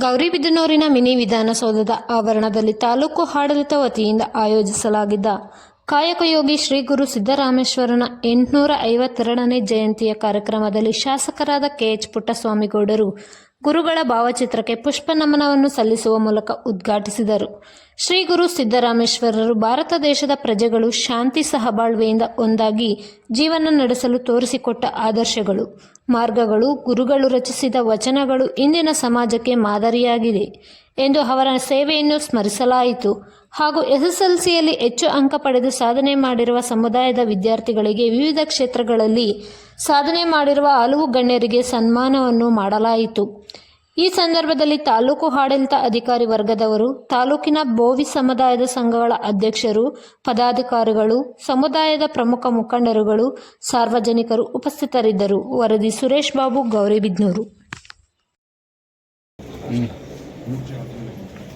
ಗೌರಿಬಿದನೂರಿನ mini ವಿಧಾನಸೌಧದ ಆವರಣದಲ್ಲಿ ತಾಲೂಕು ಆಡಳಿತ ವತಿಯಿಂದ ಆಯೋಜಿಸಲಾಗಿದ್ದ ಕಾಯಕಯೋಗಿ ಶ್ರೀ ಗುರು ಸಿದ್ದರಾಮೇಶ್ವರನ ಎಂಟುನೂರ ಐವತ್ತೆರಡನೇ ಜಯಂತಿಯ ಕಾರ್ಯಕ್ರಮದಲ್ಲಿ ಶಾಸಕರಾದ ಕೆಎಚ್ ಪುಟ್ಟಸ್ವಾಮಿಗೌಡರು ಗುರುಗಳ ಭಾವಚಿತ್ರಕ್ಕೆ ಪುಷ್ಪ ನಮನವನ್ನು ಸಲ್ಲಿಸುವ ಮೂಲಕ ಉದ್ಘಾಟಿಸಿದರು. ಶ್ರೀ ಗುರು ಸಿದ್ದರಾಮೇಶ್ವರರು ಭಾರತ ದೇಶದ ಪ್ರಜೆಗಳು ಶಾಂತಿ ಸಹಬಾಳ್ವೆಯಿಂದ ಒಂದಾಗಿ ಜೀವನ ನಡೆಸಲು ತೋರಿಸಿಕೊಟ್ಟ ಆದರ್ಶಗಳು. ಮಾರ್ಗಗಳು, ಗುರುಗಳು ರಚಿಸಿದ ವಚನಗಳು ಇಂದಿನ ಸಮಾಜಕ್ಕೆ ಮಾದರಿಯಾಗಿದೆ. ಎಂದು ಅವರ ಸೇವೆಯನ್ನು ಸ್ಮರಿಸಲಾಯಿತು. ಹಾಗೂ ಎಸ್ಎಸ್ಎಲ್ಸಿಯಲ್ಲಿ ಹೆಚ್ಚು ಅಂಕ ಪಡೆದು ಸಾಧನೆ ಮಾಡಿರುವ ಸಮುದಾಯದ ವಿದ್ಯಾರ್ಥಿಗಳಿಗೆ ವಿವಿಧ ಕ್ಷೇತ್ರಗಳಲ್ಲಿ ಸಾಧನೆ ಮಾಡಿರುವ ಹಲವು ಗಣ್ಯರಿಗೆ ಸನ್ಮಾನವನ್ನು ಮಾಡಲಾಯಿತು. ಈ ಸಂದರ್ಭದಲ್ಲಿ ತಾಲೂಕು ಆಡಳಿತ ಅಧಿಕಾರಿ ವರ್ಗದವರು, ತಾಲೂಕಿನ ಬೋವಿ ಸಮುದಾಯದ ಸಂಘಗಳ ಅಧ್ಯಕ್ಷರು, ಪದಾಧಿಕಾರಿಗಳು, ಸಮುದಾಯದ ಪ್ರಮುಖ ಮುಖಂಡರುಗಳು, ಸಾರ್ವಜನಿಕರು ಉಪಸ್ಥಿತರಿದ್ದರು. ವರದಿ ಸುರೇಶ್ ಬಾಬು ಗೌರಿಬಿದ್ನೂರು Good job.